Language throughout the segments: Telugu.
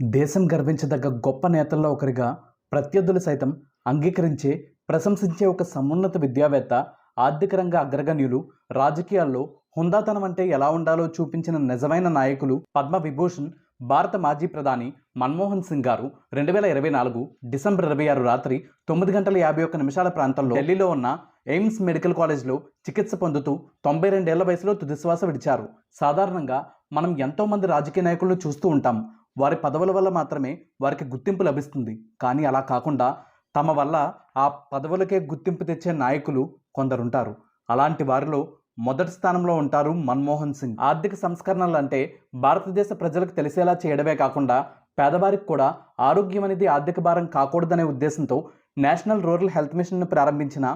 దేశం గర్వించదగ్గ గొప్ప నేతల్లో ఒకరిగా ప్రత్యర్థులు సైతం అంగీకరించే ప్రశంసించే ఒక సమున్నత విద్యావేత్త ఆర్థిక రంగ అగ్రగణ్యులు రాజకీయాల్లో హుందాతనం అంటే ఎలా ఉండాలో చూపించిన నిజమైన నాయకులు పద్మ విభూషణ్ భారత మాజీ ప్రధాని మన్మోహన్ సింగ్ గారు రెండు వేల ఇరవై నాలుగు డిసెంబర్ ఇరవై ఆరు రాత్రి తొమ్మిది గంటల యాభై ఒక్క నిమిషాల ప్రాంతంలో ఢిల్లీలో ఉన్న ఎయిమ్స్ మెడికల్ కాలేజ్లో చికిత్స పొందుతూ తొంభై రెండేళ్ళ వయసులో తుదిశ్వాస విడిచారు. సాధారణంగా మనం ఎంతోమంది రాజకీయ నాయకులను చూస్తూ ఉంటాం. వారి పదవుల వల్ల మాత్రమే వారికి గుర్తింపు లభిస్తుంది. కానీ అలా కాకుండా తమ వల్ల ఆ పదవులకే గుర్తింపు తెచ్చే నాయకులు కొందరుంటారు. అలాంటి వారిలో మొదటి స్థానంలో ఉంటారు మన్మోహన్ సింగ్. ఆర్థిక సంస్కరణలు అంటే భారతదేశ ప్రజలకు తెలిసేలా చేయడమే కాకుండా పేదవారికి కూడా ఆరోగ్యం అనేది ఆర్థిక భారం కాకూడదనే ఉద్దేశంతో నేషనల్ రూరల్ హెల్త్ మిషన్ను ప్రారంభించిన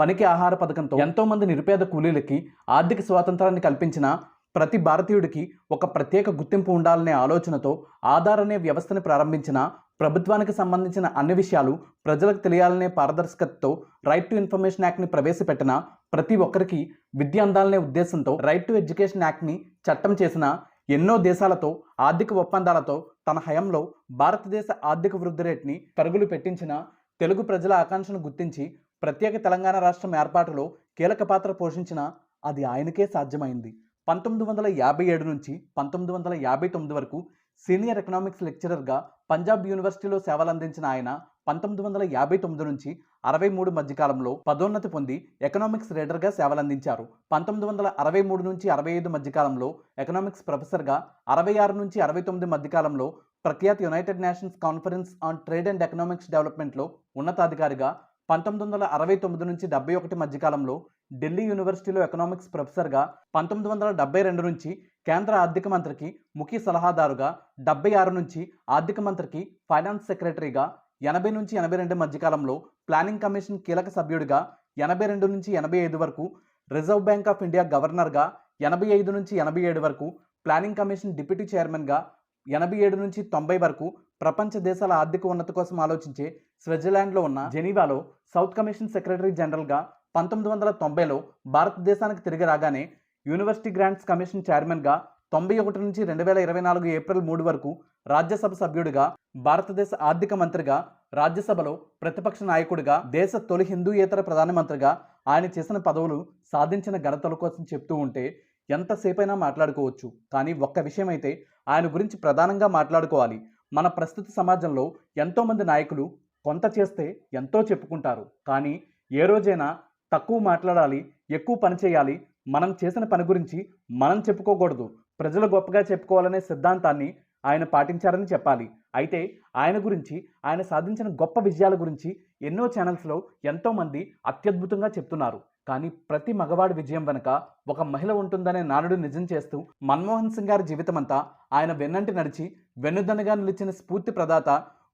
పనికి ఆహార పథకంతో ఎంతో మంది నిరుపేద కూలీలకి ఆర్థిక స్వాతంత్రాన్ని కల్పించిన ప్రతి భారతీయుడికి ఒక ప్రత్యేక గుర్తింపు ఉండాలనే ఆలోచనతో ఆధార్ అనే వ్యవస్థను ప్రారంభించిన ప్రభుత్వానికి సంబంధించిన అన్ని విషయాలు ప్రజలకు తెలియాలనే పారదర్శకతతో రైట్ టు ఇన్ఫర్మేషన్ యాక్ట్ని ప్రవేశపెట్టిన ప్రతి ఒక్కరికి విద్య అందాలనే ఉద్దేశంతో రైట్ టు ఎడ్యుకేషన్ యాక్ట్ని చట్టం చేసిన ఎన్నో దేశాలతో ఆర్థిక ఒప్పందాలతో తన హయంలో భారతదేశ ఆర్థిక వృద్ధి రేట్ని పరుగులు పెట్టించిన తెలుగు ప్రజల ఆకాంక్షను గుర్తించి ప్రత్యేక తెలంగాణ రాష్ట్రం ఏర్పాటులో కీలక పాత్ర పోషించిన అది ఆయనకే సాధ్యమైంది. పంతొమ్మిది వందల యాభై ఏడు నుంచి పంతొమ్మిది వందల యాభై తొమ్మిది వరకు సీనియర్ ఎకనామిక్స్ లెక్చరర్గా పంజాబ్ యూనివర్సిటీలో సేవలందించిన ఆయన పంతొమ్మిది వందల యాభై తొమ్మిది నుంచి అరవై మూడు మధ్యకాలంలో పదోన్నతి పొంది ఎకనామిక్స్ రీడర్గా సేవలందించారు. పంతొమ్మిది వందల అరవై మూడు నుంచి అరవై ఐదు మధ్యకాలంలో ఎకనామిక్స్ ప్రొఫెసర్గా అరవై ఆరు నుంచి అరవై తొమ్మిది మధ్యకాలంలో ప్రఖ్యాత United Nations conference on trade and economics డెవలప్మెంట్లో ఉన్నతాధికారిగా పంతొమ్మిది వందల అరవై తొమ్మిది నుంచి డెబ్బై ఒకటి మధ్యకాలంలో ఢిల్లీ యూనివర్సిటీలో ఎకనామిక్స్ ప్రొఫెసర్గా పంతొమ్మిది వందల డెబ్బై రెండు నుంచి కేంద్ర ఆర్థిక మంత్రికి ముఖ్య సలహాదారుగా డెబ్బై ఆరు నుంచి ఆర్థిక మంత్రికి ఫైనాన్స్ సెక్రటరీగా ఎనభై నుంచి ఎనభై రెండు మధ్యకాలంలో ప్లానింగ్ కమిషన్ కీలక సభ్యుడిగా ఎనభై రెండు నుంచి ఎనభై ఐదు వరకు రిజర్వ్ బ్యాంక్ ఆఫ్ ఇండియా గవర్నర్గా ఎనభై ఐదు నుంచి ఎనభై ఏడు వరకు ప్లానింగ్ కమిషన్ డిప్యూటీ చైర్మన్గా ఎనభై ఏడు నుంచి తొంభై వరకు ప్రపంచ దేశాల ఆర్థిక ఉన్నతి కోసం ఆలోచించే స్విట్జర్లాండ్లో ఉన్న జెనీవాలో సౌత్ కమిషన్ సెక్రటరీ జనరల్గా పంతొమ్మిది వందల తొంభైలో భారతదేశానికి తిరిగి రాగానే యూనివర్సిటీ గ్రాంట్స్ కమిషన్ చైర్మన్గా తొంభై ఒకటి నుంచి రెండు వేల ఇరవై నాలుగు ఏప్రిల్ మూడు వరకు రాజ్యసభ సభ్యుడిగా భారతదేశ ఆర్థిక మంత్రిగా రాజ్యసభలో ప్రతిపక్ష నాయకుడిగా దేశ తొలి హిందూయేతర ప్రధానమంత్రిగా ఆయన చేసిన పదవులు సాధించిన ఘనతల కోసం చెప్తూ ఉంటే ఎంతసేపైనా మాట్లాడుకోవచ్చు. కానీ ఒక్క విషయం అయితే ఆయన గురించి ప్రధానంగా మాట్లాడుకోవాలి. మన ప్రస్తుత సమాజంలో ఎంతోమంది నాయకులు కొంత చేస్తే ఎంతో చెప్పుకుంటారు. కానీ ఏ రోజైనా తక్కువ మాట్లాడాలి ఎక్కువ పని చేయాలి మనం చేసిన పని గురించి మనం చెప్పుకోకూడదు. ప్రజలు గొప్పగా చెప్పుకోవాలనే సిద్ధాంతాన్ని ఆయన పాటించారని చెప్పాలి. అయితే ఆయన గురించి ఆయన సాధించిన గొప్ప విజయాల గురించి ఎన్నో ఛానల్స్లో ఎంతోమంది అత్యద్భుతంగా చెప్తున్నారు. కానీ ప్రతి మగవాడి విజయం వెనుక ఒక మహిళ ఉంటుందనే నానుడు నిజం చేస్తూ మన్మోహన్ సింగ్ గారి జీవితమంతా ఆయన వెన్నంటి నడిచి వెన్నుదన్నగా నిలిచిన స్ఫూర్తి ప్రదాత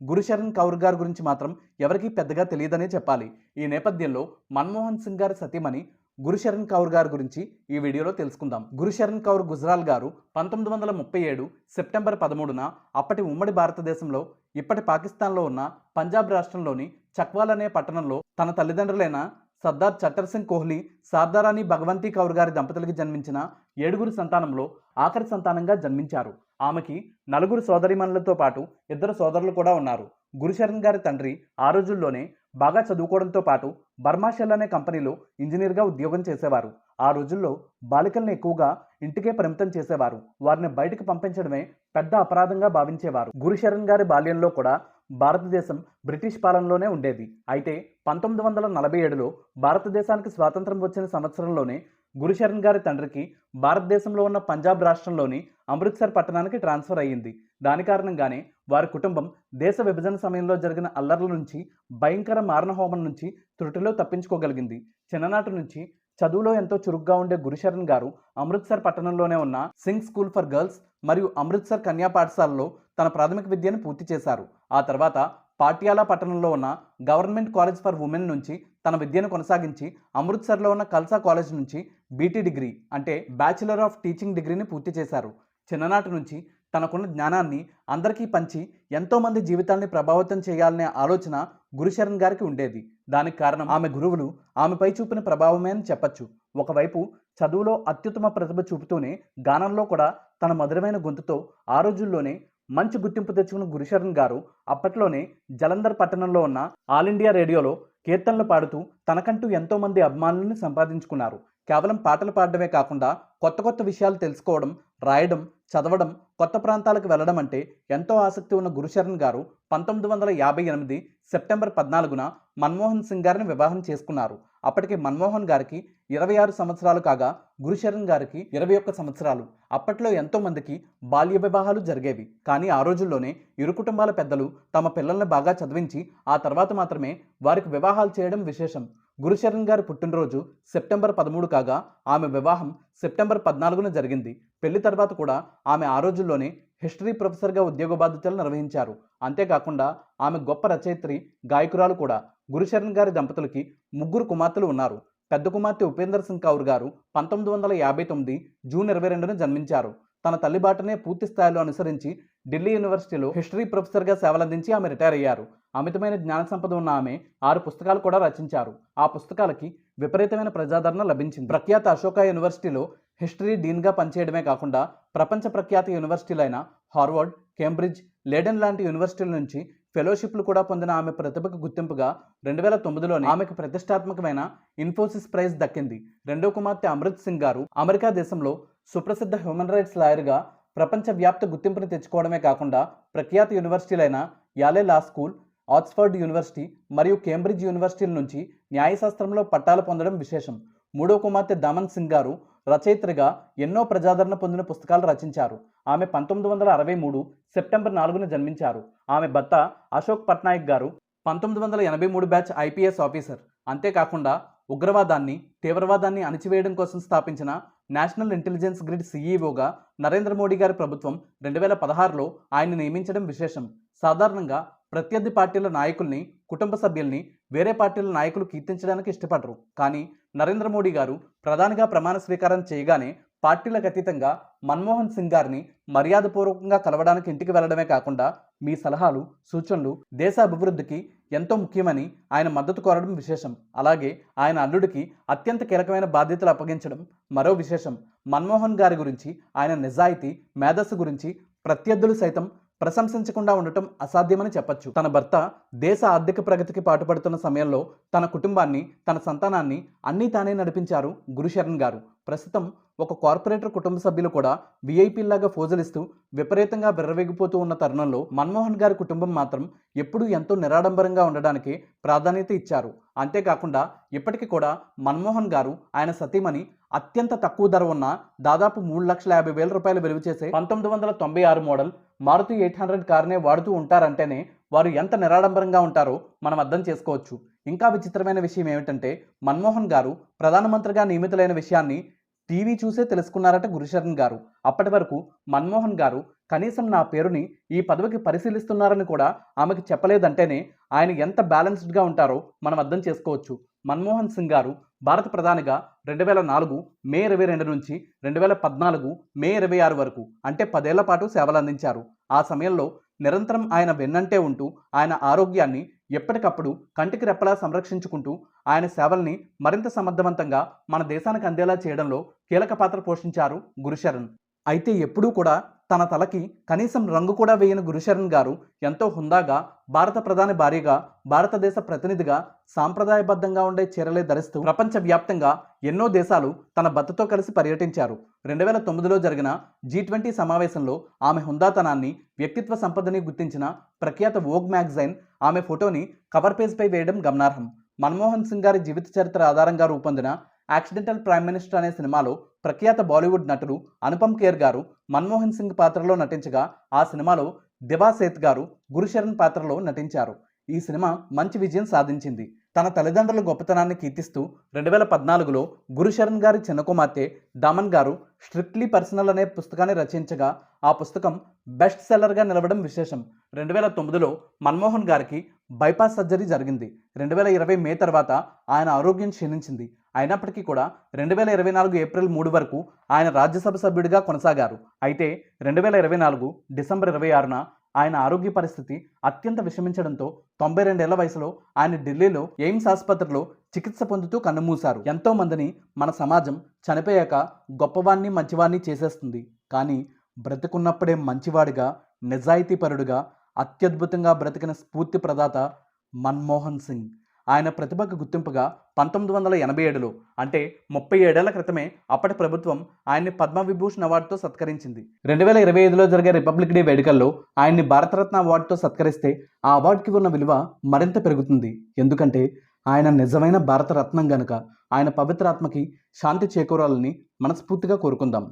గురుశరణ్ కౌర్ గారి గురించి మాత్రం ఎవరికీ పెద్దగా తెలియదనే చెప్పాలి. ఈ నేపథ్యంలో మన్మోహన్ సింగ్ గారి సతీమణి గురుశరణ్ కౌర్ గారి గురించి ఈ వీడియోలో తెలుసుకుందాం. గురుశరణ్ కౌర్ గుజరాల్ గారు పంతొమ్మిది వందల ముప్పై ఏడు సెప్టెంబర్ పదమూడున అప్పటి ఉమ్మడి భారతదేశంలో ఇప్పటి పాకిస్తాన్లో ఉన్న పంజాబ్ రాష్ట్రంలోని చక్వాల్ అనే పట్టణంలో తన తల్లిదండ్రులైన సర్దార్ చట్టర్ సింగ్ కోహ్లీ సార్దారాణి భగవంతి కౌర్ గారి దంపతులకి జన్మించిన ఏడుగురు సంతానంలో ఆఖరి సంతానంగా జన్మించారు. ఆమెకి నలుగురు సోదరిమణులతో పాటు ఇద్దరు సోదరులు కూడా ఉన్నారు. గురుశరణ్ గారి తండ్రి ఆ రోజుల్లోనే బాగా చదువుకోవడంతో పాటు బర్మాషెల్ అనే కంపెనీలో ఇంజనీర్గా ఉద్యోగం చేసేవారు. ఆ రోజుల్లో బాలికల్ని ఎక్కువగా ఇంటికే పరిమితం చేసేవారు. వారిని బయటకు పంపించడమే పెద్ద అపరాధంగా భావించేవారు. గురుశరణ్ గారి బాల్యంలో కూడా భారతదేశం బ్రిటిష్ పాలనలోనే ఉండేది. అయితే పంతొమ్మిది వందల నలభై ఏడులో భారతదేశానికి స్వాతంత్రం వచ్చిన సంవత్సరంలోనే గురుశరణ్ గారి తండ్రికి భారతదేశంలో ఉన్న పంజాబ్ రాష్ట్రంలోని అమృత్సర్ పట్టణానికి ట్రాన్స్ఫర్ అయ్యింది. దాని కారణంగానే వారి కుటుంబం దేశ విభజన సమయంలో జరిగిన అల్లర్ల నుంచి భయంకర మారణహోమం నుంచి త్రుటిలో తప్పించుకోగలిగింది. చిన్ననాటి నుంచి చదువులో ఎంతో చురుగ్గా ఉండే గురుశరణ్ గారు అమృత్సర్ పట్టణంలోనే ఉన్న సింగ్ స్కూల్ ఫర్ గర్ల్స్ మరియు అమృత్సర్ కన్యా పాఠశాలలో తన ప్రాథమిక విద్యను పూర్తి చేశారు. ఆ తర్వాత పాటియాలా పట్టణంలో ఉన్న గవర్నమెంట్ కాలేజ్ ఫర్ ఉమెన్ నుంచి తన విద్యను కొనసాగించి అమృత్సర్లో ఉన్న కల్సా కాలేజ్ నుంచి బీటీ డిగ్రీ అంటే బ్యాచిలర్ ఆఫ్ టీచింగ్ డిగ్రీని పూర్తి చేశారు. చిన్ననాటి నుంచి తనకున్న జ్ఞానాన్ని అందరికీ పంచి ఎంతోమంది జీవితాల్ని ప్రభావితం చేయాలనే ఆలోచన గురుశరణ్ గారికి ఉండేది. దానికి కారణం ఆమె గురువులు ఆమెపై చూపిన ప్రభావమే అని చెప్పచ్చు. ఒకవైపు చదువులో అత్యుత్తమ ప్రతిభ చూపుతూనే గానంలో కూడా తన మధురమైన గొంతుతో ఆ రోజుల్లోనే మంచి గుర్తింపు తెచ్చుకున్న గురుశరణ్ గారు అప్పట్లోనే జలంధర్ పట్టణంలో ఉన్న ఆల్ ఇండియా రేడియోలో కీర్తనలు పాడుతూ తనకంటూ ఎంతోమంది అభిమానులను సంపాదించుకున్నారు. కేవలం పాటలు పాడడమే కాకుండా కొత్త కొత్త విషయాలు తెలుసుకోవడం రాయడం చదవడం కొత్త ప్రాంతాలకు వెళ్ళడం అంటే ఎంతో ఆసక్తి ఉన్న గురుశరణ్ గారు పంతొమ్మిది వందల యాభై ఎనిమిది సెప్టెంబర్ పద్నాలుగున మన్మోహన్ సింగ్ గారిని వివాహం చేసుకున్నారు. అప్పటికి మన్మోహన్ గారికి ఇరవై ఆరు సంవత్సరాలు కాగా గురుశరణ్ గారికి ఇరవై ఒక్క సంవత్సరాలు. అప్పట్లో ఎంతోమందికి బాల్య వివాహాలు జరిగేవి. కానీ ఆ రోజుల్లోనే ఇరు కుటుంబాల పెద్దలు తమ పిల్లల్ని బాగా చదివించి ఆ తర్వాత మాత్రమే వారికి వివాహాలు చేయడం విశేషం. గురుశరణ్ గారి పుట్టినరోజు సెప్టెంబర్ పదమూడు కాగా ఆమె వివాహం సెప్టెంబర్ పద్నాలుగున జరిగింది. పెళ్ళి తర్వాత కూడా ఆమె ఆ రోజుల్లోనే హిస్టరీ ప్రొఫెసర్గా ఉద్యోగ బాధ్యతలు నిర్వహించారు. అంతేకాకుండా ఆమె గొప్ప రచయిత్రి గాయకురాలు కూడా. గురుశరణ్ గారి దంపతులకి ముగ్గురు కుమార్తెలు ఉన్నారు. పెద్ద కుమార్తె ఉపేందర్ సింగ్ కౌర్ గారు పంతొమ్మిది వందల యాభై తొమ్మిది జూన్ ఇరవై రెండున జన్మించారు. తన తల్లి బాటనే పూర్తి స్థాయిలో అనుసరించి ఢిల్లీ యూనివర్సిటీలో హిస్టరీ ప్రొఫెసర్గా సేవలందించి ఆమె రిటైర్ అయ్యారు. అమితమైన జ్ఞాన సంపద ఉన్న ఆమె ఆరు పుస్తకాలు కూడా రచించారు. ఆ పుస్తకాలకి విపరీతమైన ప్రజాదరణ లభించింది. ప్రఖ్యాత అశోక యూనివర్సిటీలో హిస్టరీ డీన్గా పనిచేయడమే కాకుండా ప్రపంచ ప్రఖ్యాత యూనివర్సిటీలైన హార్వర్డ్ కేంబ్రిడ్జ్ లేడెన్ లాంటి యూనివర్సిటీల నుంచి ఫెలోషిప్లు కూడా పొందిన ఆమె ప్రతిభకు గుర్తింపుగా రెండు వేల తొమ్మిదిలోనే ఆమెకు ప్రతిష్టాత్మకమైన ఇన్ఫోసిస్ ప్రైజ్ దక్కింది. రెండో కుమార్తె అమృత్ సింగ్ గారు అమెరికా దేశంలో సుప్రసిద్ధ హ్యూమన్ రైట్స్ లాయర్గా ప్రపంచవ్యాప్త గుర్తింపును తెచ్చుకోవడమే కాకుండా ప్రఖ్యాత యూనివర్సిటీలైన Yale law school Oxford university మరియు కేంబ్రిడ్జ్ యూనివర్సిటీల నుంచి న్యాయశాస్త్రంలో పట్టాలు పొందడం విశేషం. మూడో కుమార్తె దమన్ సింగ్ గారు రచయిత్రిగా ఎన్నో ప్రజాదరణ పొందిన పుస్తకాలు రచించారు. ఆమె పంతొమ్మిది వందల అరవై మూడు సెప్టెంబర్ నాలుగున జన్మించారు. ఆమె భర్త అశోక్ పట్నాయక్ గారు పంతొమ్మిది వందల ఎనభై మూడు బ్యాచ్ ఐపీఎస్ ఆఫీసర్. అంతేకాకుండా ఉగ్రవాదాన్ని తీవ్రవాదాన్ని అణిచివేయడం కోసం స్థాపించిన నేషనల్ ఇంటెలిజెన్స్ గ్రిడ్ సీఈఓగా నరేంద్ర మోడీ గారి ప్రభుత్వం రెండు వేల పదహారులో ఆయన నియమించడం విశేషం. సాధారణంగా ప్రత్యర్థి పార్టీల నాయకుల్ని కుటుంబ సభ్యుల్ని వేరే పార్టీల నాయకులు కీర్తించడానికి ఇష్టపడరు. కానీ నరేంద్ర మోడీ గారు ప్రధానిగా ప్రమాణ స్వీకారం చేయగానే పార్టీలకు అతీతంగా మన్మోహన్ సింగ్ గారిని మర్యాదపూర్వకంగా కలవడానికి ఇంటికి వెళ్ళడమే కాకుండా మీ సలహాలు సూచనలు దేశ అభివృద్ధికి ఎంతో ముఖ్యమని ఆయన మద్దతు కోరడం విశేషం. అలాగే ఆయన అల్లుడికి అత్యంత కీలకమైన బాధ్యతలు అప్పగించడం మరో విశేషం. మన్మోహన్ గారి గురించి ఆయన నిజాయితీ మేధస్సు గురించి ప్రత్యర్థులు సైతం ప్రశంసించకుండా ఉండటం అసాధ్యమని చెప్పొచ్చు. తన భర్త దేశ ఆర్థిక ప్రగతికి పాటుపడుతున్న సమయంలో తన కుటుంబాన్ని తన సంతానాన్ని అన్నీ తానే నడిపించారు గురుశరణ్ గారు. ప్రస్తుతం ఒక కార్పొరేటర్ కుటుంబ సభ్యులు కూడా వీఐపీలాగా ఫోజలిస్తూ విపరీతంగా విర్రవేగిపోతూ ఉన్న తరుణంలో మన్మోహన్ గారి కుటుంబం మాత్రం ఎప్పుడూ ఎంతో నిరాడంబరంగా ఉండడానికి ప్రాధాన్యత ఇచ్చారు. అంతేకాకుండా ఇప్పటికీ కూడా మన్మోహన్ గారు ఆయన సతీమణి అత్యంత తక్కువ ధర ఉన్న దాదాపు మూడు లక్షల యాభై వేల రూపాయలు విలువ చేసే పంతొమ్మిది వందల తొంభై ఆరు మోడల్ మారుతి ఎయిట్ హండ్రెడ్ కార్నే వాడుతూ ఉంటారంటేనే వారు ఎంత నిరాడంబరంగా ఉంటారో మనం అర్థం చేసుకోవచ్చు. ఇంకా విచిత్రమైన విషయం ఏమిటంటే మన్మోహన్ గారు ప్రధానమంత్రిగా నియమితులైన విషయాన్ని టీవీ చూసే తెలుసుకున్నారట గురుశరణ్ గారు. అప్పటి వరకు మన్మోహన్ గారు కనీసం నా పేరుని ఈ పదవికి పరిశీలిస్తున్నారని కూడా ఆమెకు చెప్పలేదంటేనే ఆయన ఎంత బ్యాలెన్స్డ్గా ఉంటారో మనం అర్థం చేసుకోవచ్చు. మన్మోహన్ సింగ్ గారు భారత ప్రధానిగా రెండు వేల నాలుగు మే ఇరవై రెండు నుంచి రెండు వేల పద్నాలుగు మే ఇరవై ఆరు వరకు అంటే పదేళ్ళ పాటు సేవలందించారు. ఆ సమయంలో నిరంతరం ఆయన వెన్నంటే ఉంటూ ఆయన ఆరోగ్యాన్ని ఎప్పటికప్పుడు కంటికి రెప్పలా సంరక్షించుకుంటూ ఆయన సేవల్ని మరింత సమర్థవంతంగా మన దేశానికి అందేలా చేయడంలో కీలక పాత్ర పోషించారు గురుశరణ్. అయితే ఎప్పుడూ కూడా తన తలకి కనీసం రంగు కూడా వేయని గురుశరణ్ గారు ఎంతో హుందాగా భారత ప్రధాని భార్యగా భారతదేశ ప్రతినిధిగా సాంప్రదాయబద్ధంగా ఉండే చీరలే ధరిస్తూ ప్రపంచవ్యాప్తంగా ఎన్నో దేశాలు తన భర్తతో కలిసి పర్యటించారు. రెండు వేల తొమ్మిదిలో జరిగిన జీ ట్వంటీ సమావేశంలో ఆమె హుందాతనాన్ని వ్యక్తిత్వ సంపదని గుర్తించిన ప్రఖ్యాత వోగ్ మ్యాగజైన్ ఆమె ఫోటోని కవర్ పేజ్పై వేయడం గమనార్హం. మన్మోహన్ సింగ్ గారి జీవిత చరిత్ర ఆధారంగా రూపొందిన యాక్సిడెంటల్ ప్రైమ్ మినిస్టర్ అనే సినిమాలో ప్రఖ్యాత బాలీవుడ్ నటుడు అనుపమ్ ఖేర్ గారు మన్మోహన్ సింగ్ పాత్రలో నటించగా ఆ సినిమాలో దివా సేత్ గారు గురుశరణ్ పాత్రలో నటించారు. ఈ సినిమా మంచి విజయం సాధించింది. తన తల్లిదండ్రుల గొప్పతనాన్ని కీర్తిస్తూ రెండు వేల పద్నాలుగులో గురుశరణ్ గారి చిన్న కుమార్తె దామన్ గారు స్ట్రిక్ట్లీ పర్సనల్ అనే పుస్తకాన్ని రచించగా ఆ పుస్తకం బెస్ట్ సెల్లర్గా నిలవడం విశేషం. రెండు వేల తొమ్మిదిలో మన్మోహన్ గారికి బైపాస్ సర్జరీ జరిగింది. రెండు వేల ఇరవై మే తర్వాత ఆయన ఆరోగ్యం క్షీణించింది. అయినప్పటికీ కూడా రెండు వేల ఇరవై నాలుగు ఏప్రిల్ మూడు వరకు ఆయన రాజ్యసభ సభ్యుడిగా కొనసాగారు. అయితే రెండు వేల ఇరవై నాలుగు డిసెంబర్ ఇరవై ఆరున ఆయన ఆరోగ్య పరిస్థితి అత్యంత విషమించడంతో తొంభై రెండేళ్ళ వయసులో ఆయన ఢిల్లీలో ఎయిమ్స్ ఆసుపత్రిలో చికిత్స పొందుతూ కన్నుమూశారు. ఎంతో మందిని మన సమాజం చనిపోయాక గొప్పవాణ్ణి మంచివాణ్ణి చేసేస్తుంది. కానీ బ్రతికున్నప్పుడే మంచివాడిగా నిజాయితీపరుడుగా అత్యద్భుతంగా బ్రతికిన స్ఫూర్తి ప్రదాత మన్మోహన్ సింగ్. ఆయన ప్రతిభకు గుర్తింపుగా పంతొమ్మిది వందల ఎనభై ఏడులో అంటే ముప్పై ఏడేళ్ళ క్రితమే అప్పటి ప్రభుత్వం ఆయన్ని పద్మవిభూషణ్ అవార్డుతో సత్కరించింది. రెండు వేల ఇరవై ఐదులో జరిగే రిపబ్లిక్ డే వేడుకల్లో ఆయన్ని భారతరత్న అవార్డుతో సత్కరిస్తే ఆ అవార్డుకి ఉన్న విలువ మరింత పెరుగుతుంది. ఎందుకంటే ఆయన నిజమైన భారతరత్నం గనుక ఆయన పవిత్రాత్మకి శాంతి చేకూరాలని మనస్ఫూర్తిగా కోరుకుందాం.